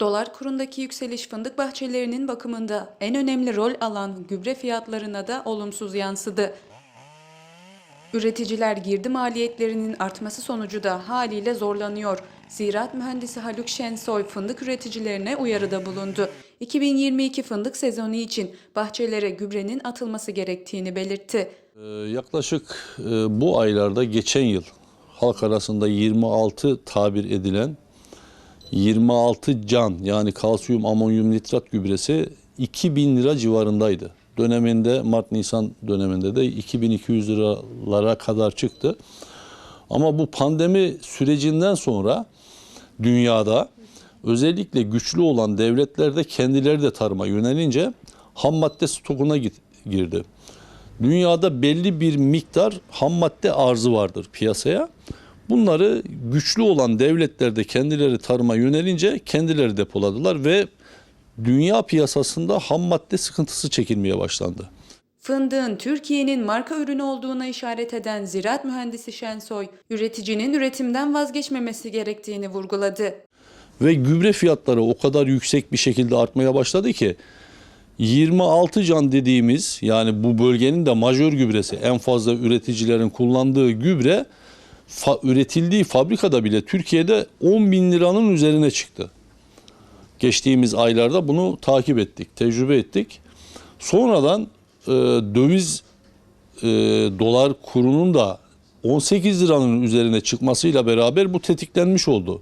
Dolar kurundaki yükseliş fındık bahçelerinin bakımında en önemli rol alan gübre fiyatlarına da olumsuz yansıdı. Üreticiler girdi maliyetlerinin artması sonucu da haliyle zorlanıyor. Ziraat mühendisi Haluk Şensoy fındık üreticilerine uyarıda bulundu. 2022 fındık sezonu için bahçelere gübrenin atılması gerektiğini belirtti. Ee, Yaklaşık e, bu aylarda geçen yıl halk arasında 26 tabir edilen 26 can yani kalsiyum amonyum nitrat gübresi 2000 lira civarındaydı. Döneminde Mart-Nisan döneminde de 2200 liralara kadar çıktı. Ama bu pandemi sürecinden sonra dünyada özellikle güçlü olan devletlerde kendileri de tarıma yönelince ham madde stokuna girdi. Dünyada belli bir miktar ham madde arzı vardır piyasaya. Bunları güçlü olan devletlerde kendileri tarıma yönelince kendileri depoladılar ve dünya piyasasında ham madde sıkıntısı çekilmeye başlandı. Fındığın Türkiye'nin marka ürünü olduğuna işaret eden ziraat mühendisi Şensoy, üreticinin üretimden vazgeçmemesi gerektiğini vurguladı. Ve gübre fiyatları o kadar yüksek bir şekilde artmaya başladı ki 26 can dediğimiz yani bu bölgenin de majör gübresi en fazla üreticilerin kullandığı gübre fa- üretildiği fabrikada bile Türkiye'de 10 bin liranın üzerine çıktı. Geçtiğimiz aylarda bunu takip ettik, tecrübe ettik. Sonradan e, döviz e, dolar kurunun da 18 liranın üzerine çıkmasıyla beraber bu tetiklenmiş oldu.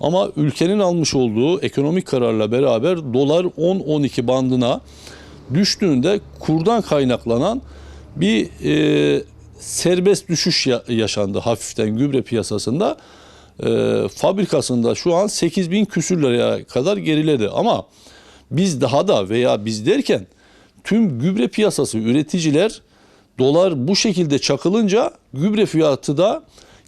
Ama ülkenin almış olduğu ekonomik kararla beraber dolar 10-12 bandına düştüğünde kurdan kaynaklanan bir e, serbest düşüş ya- yaşandı hafiften gübre piyasasında. E, fabrikasında şu an 8 bin küsür liraya kadar geriledi. Ama biz daha da veya biz derken tüm gübre piyasası üreticiler dolar bu şekilde çakılınca gübre fiyatı da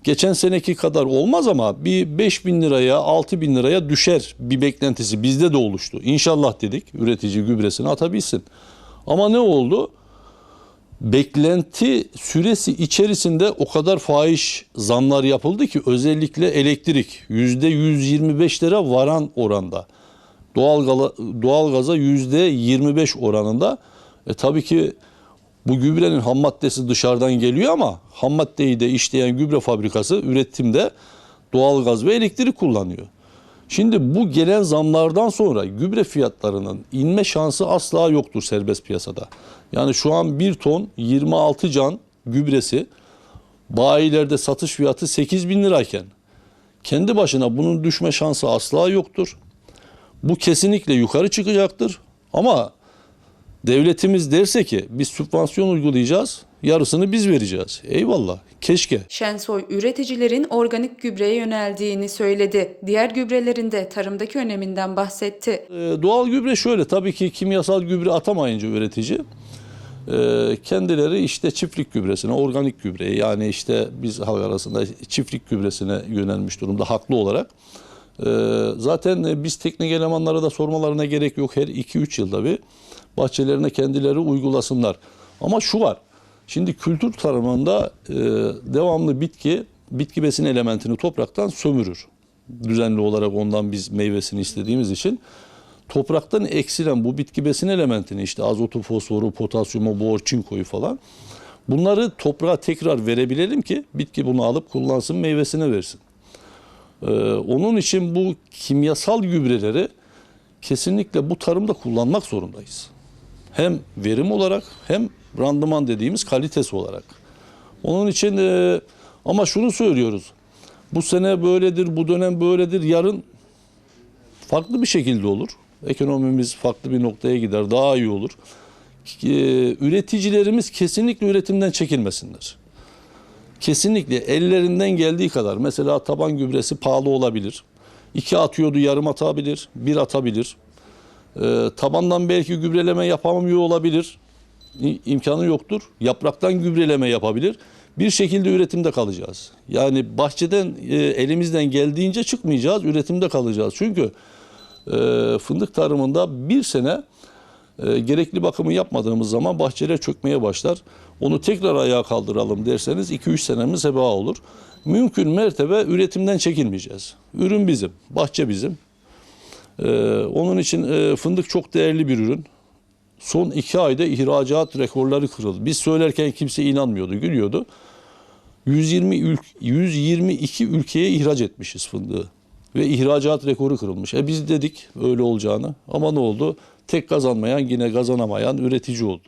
geçen seneki kadar olmaz ama bir 5 bin liraya 6 bin liraya düşer bir beklentisi bizde de oluştu. İnşallah dedik üretici gübresini atabilsin. Ama ne oldu? Beklenti süresi içerisinde o kadar fahiş zamlar yapıldı ki özellikle elektrik %125'lere varan oranda. Doğal, doğalgaza %25 oranında. E tabii ki bu gübrenin ham maddesi dışarıdan geliyor ama ham maddeyi de işleyen gübre fabrikası üretimde doğalgaz ve elektrik kullanıyor. Şimdi bu gelen zamlardan sonra gübre fiyatlarının inme şansı asla yoktur serbest piyasada. Yani şu an 1 ton 26 can gübresi bayilerde satış fiyatı 8 bin lirayken kendi başına bunun düşme şansı asla yoktur. Bu kesinlikle yukarı çıkacaktır. Ama devletimiz derse ki biz sübvansiyon uygulayacağız, yarısını biz vereceğiz. Eyvallah. Keşke. Şensoy, üreticilerin organik gübreye yöneldiğini söyledi. Diğer gübrelerin de tarımdaki öneminden bahsetti. Ee, doğal gübre şöyle tabii ki kimyasal gübre atamayınca üretici e, kendileri işte çiftlik gübresine, organik gübreye yani işte biz halk arasında çiftlik gübresine yönelmiş durumda haklı olarak. Ee, zaten e, biz teknik elemanlara da sormalarına gerek yok. Her 2-3 yılda bir bahçelerine kendileri uygulasınlar. Ama şu var. Şimdi kültür tarımında e, devamlı bitki, bitki besin elementini topraktan sömürür. Düzenli olarak ondan biz meyvesini istediğimiz için topraktan eksilen bu bitki besin elementini işte azotu, fosforu, potasyumu, bor, çinkoyu falan bunları toprağa tekrar verebilelim ki bitki bunu alıp kullansın meyvesine versin. Ee, onun için bu kimyasal gübreleri kesinlikle bu tarımda kullanmak zorundayız. Hem verim olarak hem randıman dediğimiz kalitesi olarak. Onun için e, ama şunu söylüyoruz. Bu sene böyledir, bu dönem böyledir. Yarın farklı bir şekilde olur. Ekonomimiz farklı bir noktaya gider, daha iyi olur. E, üreticilerimiz kesinlikle üretimden çekilmesinler. Kesinlikle ellerinden geldiği kadar mesela taban gübresi pahalı olabilir. İki atıyordu yarım atabilir, bir atabilir. Ee, tabandan belki gübreleme yapamıyor olabilir. İmkanı yoktur. Yapraktan gübreleme yapabilir. Bir şekilde üretimde kalacağız. Yani bahçeden e, elimizden geldiğince çıkmayacağız, üretimde kalacağız. Çünkü e, fındık tarımında bir sene E, gerekli bakımı yapmadığımız zaman bahçeler çökmeye başlar. Onu tekrar ayağa kaldıralım derseniz 2-3 senemiz heba olur. Mümkün mertebe üretimden çekinmeyeceğiz. Ürün bizim, bahçe bizim. E, onun için e, fındık çok değerli bir ürün. Son iki ayda ihracat rekorları kırıldı. Biz söylerken kimse inanmıyordu, gülüyordu. 120 ülk 122 ülkeye ihraç etmişiz fındığı. Ve ihracat rekoru kırılmış. E biz dedik öyle olacağını ama ne oldu? Tek kazanmayan yine kazanamayan üretici oldu.